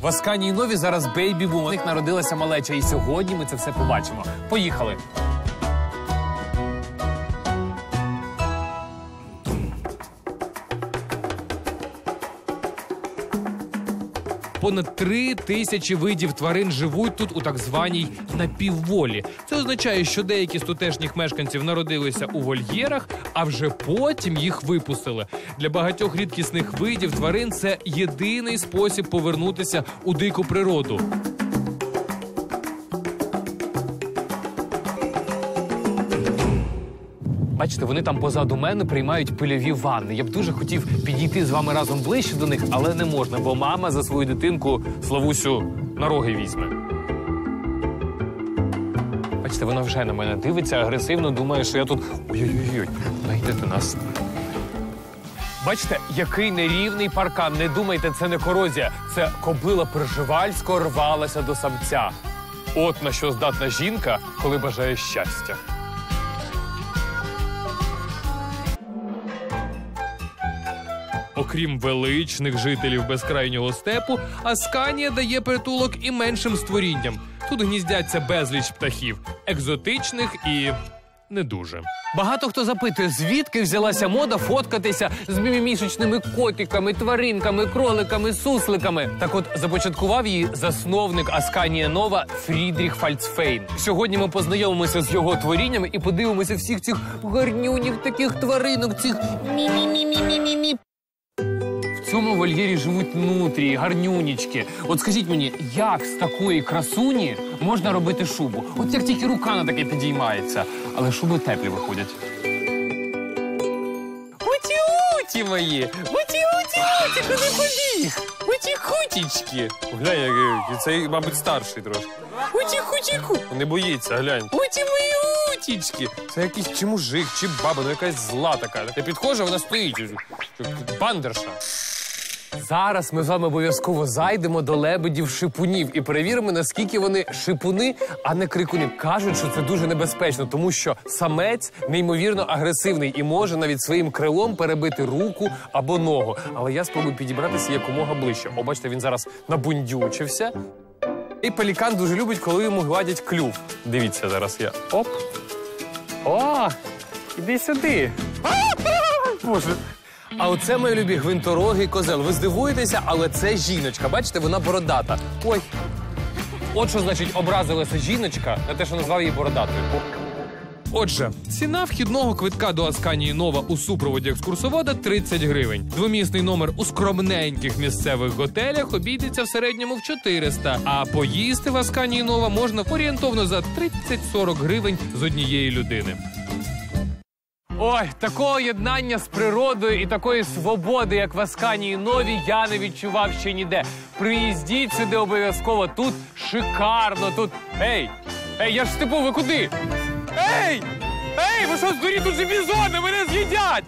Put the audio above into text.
В Асканії Нові зараз бейбі бум. У них народилася малеча, і сьогодні ми це все побачимо. Поїхали. Понад три тисячі видів тварин живуть тут у так званій напівволі. Це означає, що деякі з тутешніх мешканців народилися у вольєрах, а вже потім їх випустили. Для багатьох рідкісних видів тварин це єдиний спосіб повернутися у дику природу. Бачите, вони там позаду мене приймають пильові ванни. Я б дуже хотів підійти з вами разом ближче до них, але не можна, бо мама за свою дитинку Славусю на роги візьме. Бачите, вона вже на мене дивиться агресивно, думає, що я тут. Ой-ой-ой, найде до нас. Бачите, який нерівний паркан. Не думайте, це не корозія. Це кобила Пржевальського рвалася до самця. От на що здатна жінка, коли бажає щастя. Окрім величних жителів безкрайнього степу, Асканія дає притулок і меншим створінням. Тут гніздяться безліч птахів, екзотичних і не дуже. Багато хто запитує, звідки взялася мода фоткатися з мімімішечними котиками, тваринками, кроликами, сусликами. Так от започаткував її засновник Асканія Нова Фрідріх Фальцфейн. Сьогодні ми познайомимося з його творіннями і подивимося всіх цих гарнюнів, таких тваринок, цих мі-мі-мі-мі-мі-мі. В цьому вольєрі живуть нутрії, гарнюнічки. От скажіть мені, як з такої красуні можна робити шубу? От як тільки рука на таке підіймається, але шуби теплі виходять. Уті-уті мої! Уті-уті-уті, куди побіг? Уті-хутічки! Глянь, який цей, мабуть, старший трошки. Уті-хутіку! Не боїться, глянь. Уті мої утічки! Це якийсь чи мужик, чи баба, ну якась зла така. Я підходжу, вона стоїть. Бандерша. Зараз ми з вами обов'язково зайдемо до лебедів шипунів і перевіримо, наскільки вони шипуни, а не крикуни. Кажуть, що це дуже небезпечно, тому що самець неймовірно агресивний і може навіть своїм крилом перебити руку або ногу. Але я спробую підібратися якомога ближче. О, бачите, він зараз набундючився. І пелікан дуже любить, коли йому гладять клюв. Дивіться зараз я. Оп. О! Іди сюди. Боже. А оце, мої любі, гвинторогий козел. Ви здивуєтеся, але це жіночка. Бачите, вона бородата. Ой. От що значить образилася жіночка на те, що назвав її бородатою. Отже, ціна вхідного квитка до Асканії Нова у супроводі екскурсовода 30 гривень. Двомісний номер у скромненьких місцевих готелях обійдеться в середньому в 400, а поїсти в Асканії Нова можна орієнтовно за 30-40 гривень з однієї людини. Ой, такого єднання з природою і такої свободи, як в Асканії Нові, я не відчував ще ніде. Приїздіть сюди обов'язково. Тут шикарно. Тут. Ей! Ей, я ж степу, ви куди? Ей! Ей, ви що здурі, тут же бізони, мене з'їдять!